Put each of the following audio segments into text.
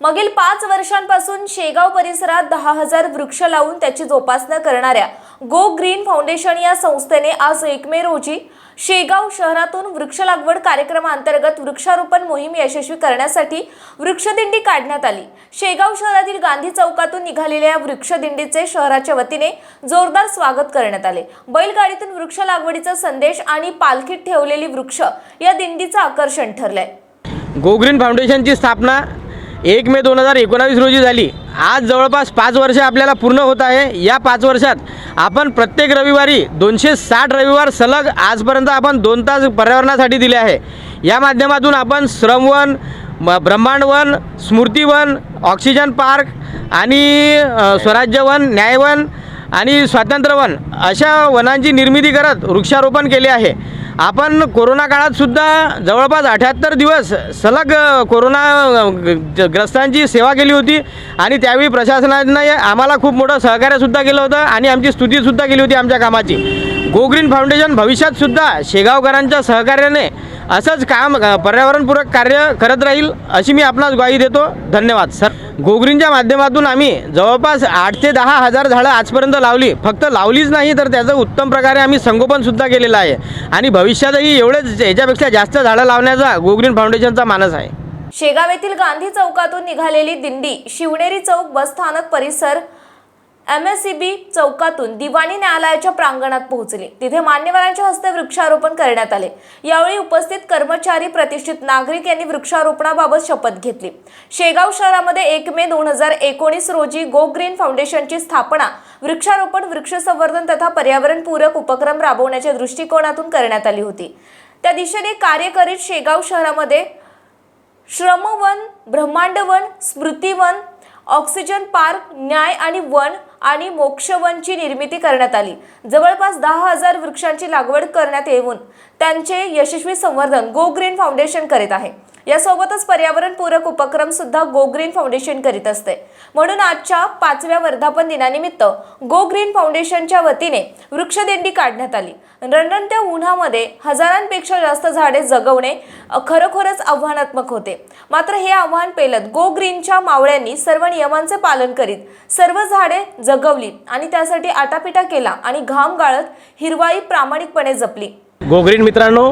मागील पाच वर्षांपासून शेगाव परिसरात दहा हजार वृक्ष लावून त्याची जोपासना करणाऱ्या गो ग्रीन फाउंडेशन या संस्थेने आज एक मे रोजी शेगाव शहरातून वृक्ष लागवड कार्यक्रमाअंतर्गत वृक्षारोपण मोहीम यशस्वी करण्यासाठी वृक्षदिंडी काढण्यात आली. शेगाव शहरातील गांधी चौकातून निघालेल्या या वृक्षदिंडीचे शहराच्या वतीने जोरदार स्वागत करण्यात आले. बैलगाडीतून वृक्ष लागवडीचा संदेश आणि पालखीत ठेवलेली वृक्ष या दिंडीचं आकर्षण ठरलंय. गोग्रीन फाउंडेशनची स्थापना एक मे दोन हजार एकोणावीस रोजी झाली. आज जवळपास पाच वर्ष आपल्याला पूर्ण होत आहे. या पाच वर्षात आपण प्रत्येक रविवारी दोनशे साठ रविवार सलग आजपर्यंत आपण दोन तास पर्यावरणासाठी दिले आहे. या माध्यमातून आपण श्रमवन म ब्रह्मांडवन स्मृतिवन ऑक्सिजन पार्क आणि स्वराज्यवन न्यायवन आणि स्वातंत्र्यवन अशा वनांची निर्मिती करत वृक्षारोपण केले आहे. आपण कोरोना काळात सुद्धा जवळपास अठ्याहत्तर दिवस सलग कोरोना ग्रस्तांची सेवा केली होती आणि त्यावेळी प्रशासनाने आम्हाला खूप मोठं सहकार्यसुद्धा केलं होतं आणि आमची स्तुतीसुद्धा केली होती आमच्या कामाची. गोग्रीन फाउंडेशन भविष्यातसुद्धा शेगावकरांच्या सहकार्याने असंच काम पर्यावरणपूरक कार्य करत राहील अशी मी आपणास ग्वाही देतो. धन्यवाद सर. गोगरींच्या माध्यमातून आम्ही जवळपास आठ ते दहा हजार झाडं आजपर्यंत लावली. फक्त लावलीच नाही तर त्याचं उत्तम प्रकारे आम्ही संगोपनसुद्धा केलेलं आहे. आणि भविष्यातही एवढेच याच्यापेक्षा जास्त झाडं लावण्याचा गोगरीन फाउंडेशनचा मानस आहे. शेगाव येथील गांधी चौकातून निघालेली दिंडी शिवनेरी चौक बस स्थानक परिसर एम एस सी बी चौकातून दिवाणी न्यायालयाच्या प्रांगणात पोहोचले. तिथे मान्यवरांच्या हस्ते वृक्षारोपण करण्यात आले. यावेळी उपस्थित कर्मचारी प्रतिष्ठित नागरिक यांनी वृक्षारोपणाबाबत शपथ घेतली. शेगाव शहरामध्ये एक मे दोन हजार एकोणीस रोजी गो ग्रीन फाउंडेशनची स्थापना वृक्षारोपण वृक्ष संवर्धन तथा पर्यावरणपूरक उपक्रम राबवण्याच्या दृष्टिकोनातून करण्यात आली होती. त्या दिशेने कार्य करीत शेगाव शहरामध्ये श्रमवन ब्रह्मांडवन स्मृतिवन ऑक्सिजन पार्क न्याय आणि वन आणि मोक्षवनची निर्मिती करण्यात आली. जवळपास दहा हजार वृक्षांची लागवड करण्यात येऊन त्यांचे यशस्वी संवर्धन गो ग्रीन फाउंडेशन करीत आहे. यासोबतच पर्यावरणपूरक उपक्रम सुद्धा गो ग्रीन फाउंडेशन करीत असते. म्हणून आजच्या पाचव्या वर्धापन दिनानिमित्त गो ग्रीन फाउंडेशनच्या वतीने वृक्षदिंडी काढण्यात आली. रणरणत्या उन्हामध्ये हजारांपेक्षा जास्त झाडे जगवणे खरोखरच आव्हानात्मक होते. मात्र हे आव्हान पेलत गो ग्रीनच्या मावळ्यांनी सर्व नियमांचे पालन करीत सर्व झाडे जगवली आणि त्यासाठी आटापिटा केला आणि घाम गाळत हिरवाई प्रामाणिकपणे जपली. गोग्रीन मित्रांनो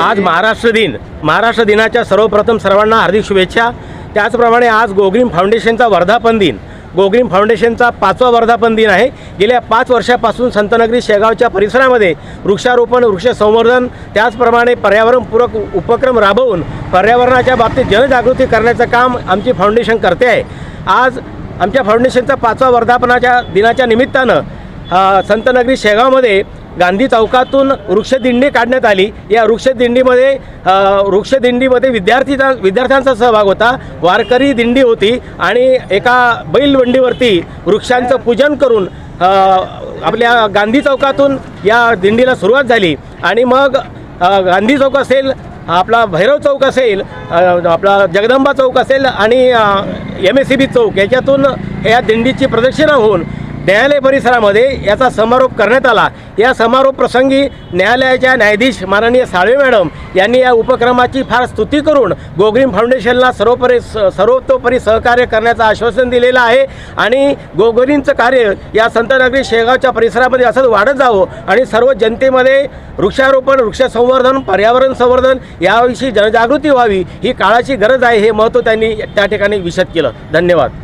आज महाराष्ट्र दिन. महाराष्ट्र दिनाच्या सर्वप्रथम सर्वांना हार्दिक शुभेच्छा. त्याचप्रमाणे आज गोग्रीम फाउंडेशनचा वर्धापन दिन. गोग्रीम फाउंडेशनचा पाचवा वर्धापन दिन आहे. गेल्या पाच वर्षापासून संतनगरी शेगावच्या परिसरामध्ये वृक्षारोपण वृक्ष संवर्धन त्याचप्रमाणे पर्यावरणपूरक उपक्रम राबवून पर्यावरणाच्या बाबतीत जनजागृती करण्याचं काम आमची फाउंडेशन करते आहे. आज आमच्या फाउंडेशनचा पाचवा वर्धापनाच्या दिनाच्या निमित्तानं संतनगरी शेगावमध्ये गांधी चौकातून वृक्षदिंडी काढण्यात आली. या वृक्षदिंडीमध्ये वृक्षदिंडीमध्ये विद्यार्थीचा विद्यार्थ्यांचा सहभाग होता. वारकरी दिंडी होती आणि एका बैलवंडीवरती वृक्षांचं पूजन करून आपल्या गांधी चौकातून या दिंडीला सुरुवात झाली. आणि मग गांधी चौक असेल आपला भैरव चौक असेल आपला जगदंबा चौक असेल आणि एम एस सी बी चौक याच्यातून या दिंडीची प्रदक्षिणा होऊन न्यायालय परिसरामध्ये याचा समारोप करण्यात आला. या समारोप प्रसंगी न्यायालयाच्या न्यायाधीश माननीय साळवे मॅडम यांनी या उपक्रमाची फार स्तुती करून गोग्रीम फाउंडेशनला सर्वोपरी स- सर्वतोपरी सहकार्य करण्याचं आश्वासन दिलेलं आहे आणि गोगरींचं कार्य या संतनगरी शेगावच्या परिसरामध्ये असंच वाढत जावं आणि सर्व जनतेमध्ये वृक्षारोपण वृक्ष संवर्धन पर्यावरण संवर्धन याविषयी जनजागृती व्हावी ही काळाची गरज आहे हे महत्त्व त्यांनी त्या ठिकाणी विशद केलं. धन्यवाद.